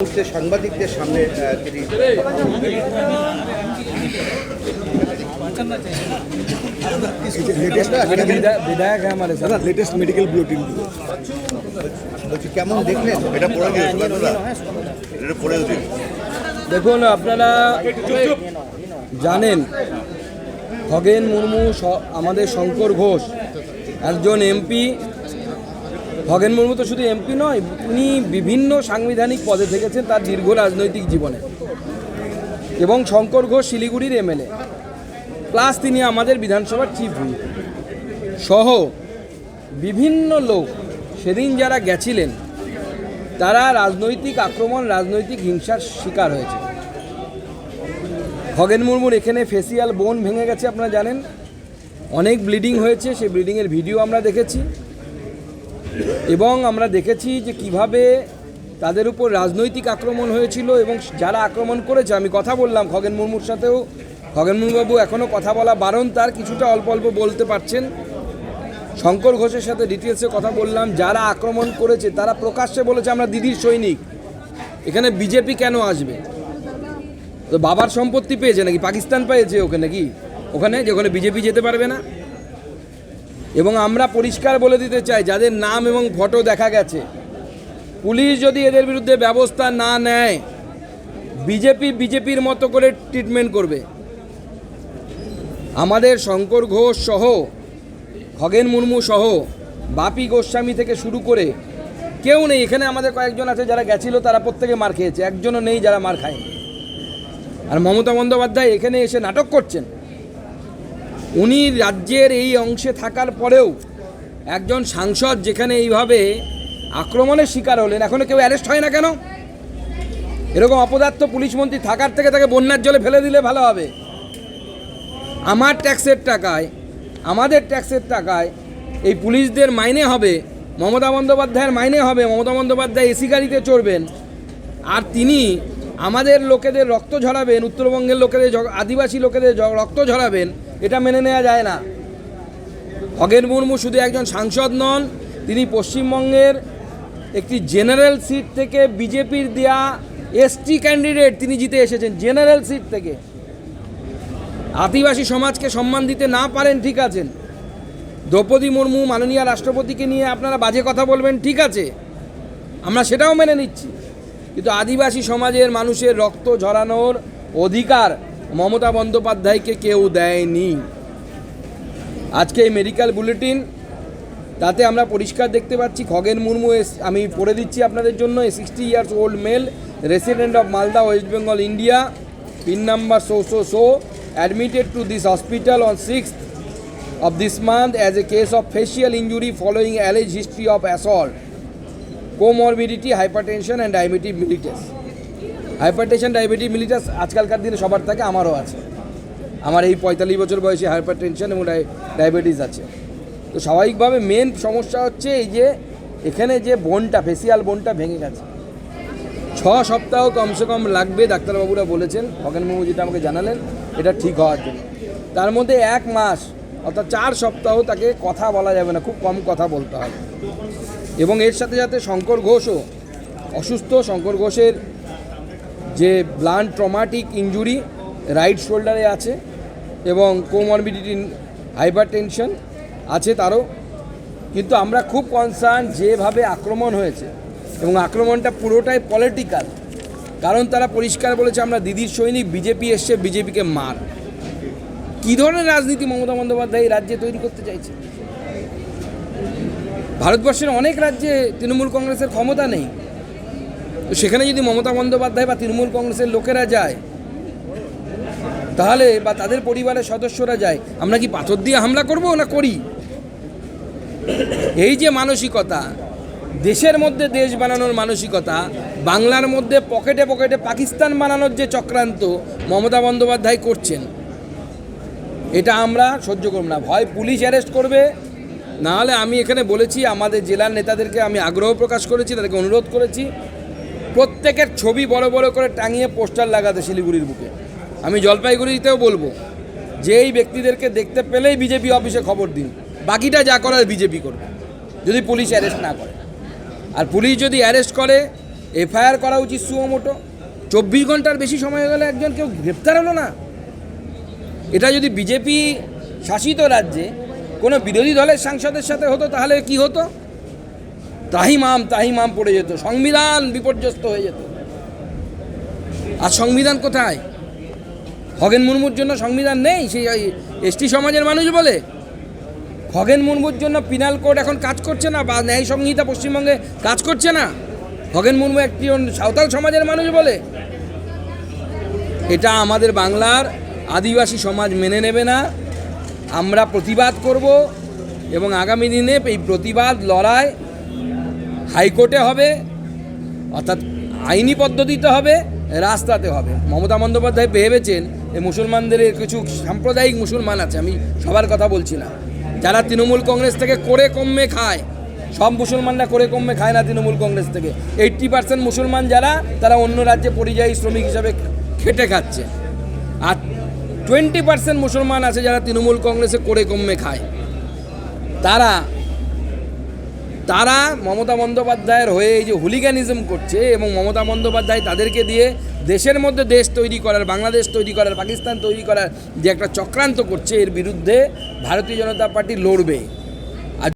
মুহূর্তে সাংবাদিকদের সামনে তিনি লেটেস্ট হ্যাঁ মেডিকেল কেমন দেখলেন? হ্যাঁ, হ্যাঁ, দেখুন আপনারা জানেন খগেন মুর্মু আমাদের শঙ্কর ঘোষ একজন এমপি খগেন মুর্মু তো শুধু এমপি নয়, উনি বিভিন্ন সাংবিধানিক পদে থেকেছেন তার দীর্ঘ রাজনৈতিক জীবনে। এবং শঙ্কর ঘোষ শিলিগুড়ির এমএলএ। প্লাস তিনি আমাদের বিধানসভার চিফ হুইপ সহ বিভিন্ন লোক সেদিন যারা গেছিলেন, তারা রাজনৈতিক আক্রমণ, রাজনৈতিক হিংসার শিকার হয়েছে। খগেন মুর্মুর এখানে ফেসিয়াল বোন ভেঙে গেছে, আপনারা জানেন। অনেক ব্লিডিং হয়েছে, সেই ব্লিডিংয়ের ভিডিও আমরা দেখেছি। এবং আমরা দেখেছি যে কীভাবে তাদের উপর রাজনৈতিক আক্রমণ হয়েছিল এবং যারা আক্রমণ করেছে, আমি কথা বললাম খগেন মুর্মুর সাথেও, খগেন মুর্মুবাবু এখনও কথা বলা বারণ, তার কিছুটা অল্প অল্প বলতে পারছেন। শঙ্কর ঘোষের সাথে ডিটেলসে কথা বললাম, যারা আক্রমণ করেছে, তারা প্রকাশ্যে বলেছে আমরা দিদির সৈনিক। এখানে বিজেপি কেন আসবে? তো বাবার সম্পত্তি পেয়েছে নাকি? পাকিস্তান পেয়েছে ওখানে কি ওখানে, যেখানে বিজেপি যেতে পারবে না? এবং আমরা পরিষ্কার বলে দিতে চাই, যাদের নাম এবং ফটো দেখা গেছে, পুলিশ যদি এদের বিরুদ্ধে ব্যবস্থা না নেয়, বিজেপি বিজেপির মতো করে ট্রিটমেন্ট করবে। আমাদের শঙ্কর ঘোষ সহ, খগেন মুর্মু সহ, বাপি গোস্বামী থেকে শুরু করে কেউ নেই, এখানে আমাদের কয়েকজন আছে যারা গেছিল, তারা প্রত্যেকে মার খেয়েছে, একজনও নেই যারা মার খায়নি। আর মমতা বন্দ্যোপাধ্যায় এখানে এসে নাটক করছেন। উনি রাজ্যের এই অংশে থাকার পরেও একজন সাংসদ যেখানে এইভাবে আক্রমণের শিকার হলেন, এখনও কেউ অ্যারেস্ট হয় না কেন? এরকম অপদার্থ পুলিশ মন্ত্রী থাকার থেকে তাকে বন্যার জলে ফেলে দিলে ভালো হবে। আমার ট্যাক্সের টাকায়, আমাদের ট্যাক্সের টাকায় এই পুলিশদের মাইনে হবে, মমতা বন্দ্যোপাধ্যায়ের মাইনে হবে, মমতা বন্দ্যোপাধ্যায় এসি গাড়িতে চড়বেন, আর তিনি আমাদের লোকেদের রক্ত ঝরাবেন, উত্তরবঙ্গের লোকেদের আদিবাসী লোকেদের রক্ত ঝরাবেন এটা মেনে নেওয়া যায় না। খগেন মুর্মু শুধু একজন সাংসদ নন, তিনি পশ্চিমবঙ্গের একটি জেনারেল সিট থেকে বিজেপির দেয়া এসটি ক্যান্ডিডেট তিনি জিতে এসেছেন, জেনারেল সিট থেকে। আদিবাসী সমাজকে সম্মান দিতে না পারেন, ঠিক আছেন। দ্রৌপদী মুর্মু মাননীয় রাষ্ট্রপতিকে নিয়ে আপনারা বাজে কথা বলবেন, ঠিক আছে। আমরা সেটাও মেনে নিচ্ছি। কিন্তু আদিবাসী সমাজের মানুষের রক্ত ঝরানোর অধিকার মমতা বন্দ্যোপাধ্যায়কে কেউ দেয়নি আজকে এই মেডিকেল বুলেটিন তাতে আমরা পরিষ্কার দেখতে পাচ্ছি খগেন মুর্মু এস আমি পড়ে দিচ্ছি আপনাদের জন্য sixty years old male resident of Malda West Bengal India pin number so so so admitted to this hospital on six of this month as a case of facial injury following alleged history of assault, comorbidity, hypertension and diabetes mellitus. Hypertension diabetes mellitus আজকালকার দিনে সবার থাকে আমারও আছে। আমার এই পঁয়তাল্লিশ বছর বয়সে হাইপারটেনশন এবং ডায়াবেটিস আছে। তো স্বাভাবিকভাবে মেন সমস্যা হচ্ছে এই যে এখানে যে বোনটা ফেসিয়াল বোনটা ভেঙে গেছে। ছ সপ্তাহ কমসে কম লাগবে, ডাক্তারবাবুরা বলেছেন। খগেন মুর্মু যেটা আমাকে জানালেন, এটা ঠিক হওয়ার জন্য। তার মধ্যে এক মাস, অর্থাৎ চার সপ্তাহ তাকে কথা বলা যাবে না, খুব কম কথা বলতে হবে। এবং এর সাথে সাথে শঙ্কর ঘোষও, অসুস্থ শঙ্কর ঘোষের যে ব্লান্ট ট্রমাটিক ইঞ্জুরি রাইট শোল্ডারে আছে এবং কোমরবিডিটি হাইপার টেনশন আছে তারও। কিন্তু আমরা খুব কনসার্ন যেভাবে আক্রমণ হয়েছে এবং আক্রমণটা পুরোটাই পলিটিক্যাল কারণ তারা পরিষ্কার বলেছে, আমরা দিদির সৈনিক, বিজেপি এসছে, বিজেপিকে মার। কী ধরনের রাজনীতি মমতা বন্দ্যোপাধ্যায় এই রাজ্যে তৈরি করতে চাইছে? ভারতবর্ষের অনেক রাজ্যে তৃণমূল কংগ্রেসের ক্ষমতা নেই। তো সেখানে যদি মমতা বন্দ্যোপাধ্যায় বা তৃণমূল কংগ্রেসের লোকেরা যায়, তাহলে বা তাদের পরিবারের সদস্যরা যায়, আমরা কি পাথর দিয়ে হামলা করব না করি? এই যে মানসিকতা, দেশের মধ্যে দেশ বানানোর মানসিকতা, বাংলার মধ্যে পকেটে পকেটে পাকিস্তান বানানোর যে চক্রান্ত মমতা বন্দ্যোপাধ্যায় করছেন, এটা আমরা সহ্য করব না। ভয় পুলিশ অ্যারেস্ট করবে, নাহলে আমি এখানে বলেছি, আমাদের জেলার নেতাদেরকে আমি আগ্রহ প্রকাশ করেছি, তাদেরকে অনুরোধ করেছি। প্রত্যেকের ছবি বড় বড় করে টাঙিয়ে পোস্টার লাগাতে শিলিগুড়ির বুকে। আমি জলপাইগুড়িতেও বলব যে এই ব্যক্তিদেরকে দেখতে পেলেই বিজেপি অফিসে খবর দিন। বাকিটা যা করার বিজেপি করবে, যদি পুলিশ অ্যারেস্ট না করে। আর পুলিশ যদি অ্যারেস্ট করে, এফআইআর করা উচিত সুমোটো চব্বিশ ঘণ্টার বেশি সময় হয়ে গেলে একজন কেউ গ্রেপ্তার হলো না। এটা যদি বিজেপি শাসিত রাজ্যে কোনো বিরোধী দলের সাংসদের সাথে হতো, তাহলে কি হতো? তাহিমাম তাহিমাম পড়ে যেত, সংবিধান বিপর্যস্ত হয়ে যেত। আর সংবিধান কোথায়? খগেন মুর্মুর জন্য সংবিধান নেই? সেই এসটি সমাজের মানুষ বলে? খগেন মুর্মুর জন্য পিনাল কোড এখন কাজ করছে না, বা ন্যায় সংহিতা পশ্চিমবঙ্গে কাজ করছে না? খগেন মুর্মু একটি সাঁওতাল সমাজের মানুষ বলে? এটা আমাদের বাংলার আদিবাসী সমাজ মেনে নেবে না। আমরা প্রতিবাদ করব এবং আগামী দিনে এই প্রতিবাদ লড়াই হাইকোর্টে হবে, অর্থাৎ আইনি পদ্ধতিতে হবে, রাস্তাতে হবে। মমতা বন্দ্যোপাধ্যায় ভেবেছেন এই মুসলমানদের কিছু সাম্প্রদায়িক মুসলমান আছে, আমি সবার কথা বলছি না। যারা তৃণমূল কংগ্রেস থেকে করে কমে খায়, সব মুসলমানরা করে কমে খায় না তৃণমূল কংগ্রেস থেকে। এইট্টি পার্সেন্ট মুসলমান যারা, তারা অন্য রাজ্যে পরিযায়ী শ্রমিক হিসাবে খেটে খাচ্ছে। আর টোয়েন্টি পার্সেন্ট মুসলমান আছে যারা তৃণমূল কংগ্রেসে করে কমে খায়। তারা তারা মমতা বন্দ্যোপাধ্যায়ের হয়ে এই যে হুলিগানিজম করছে এবং মমতা বন্দ্যোপাধ্যায় তাদেরকে দিয়ে দেশের মধ্যে দেশ তৈরি করার, বাংলাদেশ তৈরি করার, পাকিস্তান তৈরি করার যে একটা চক্রান্ত করছে এর বিরুদ্ধে ভারতীয় জনতা পার্টি লড়বে।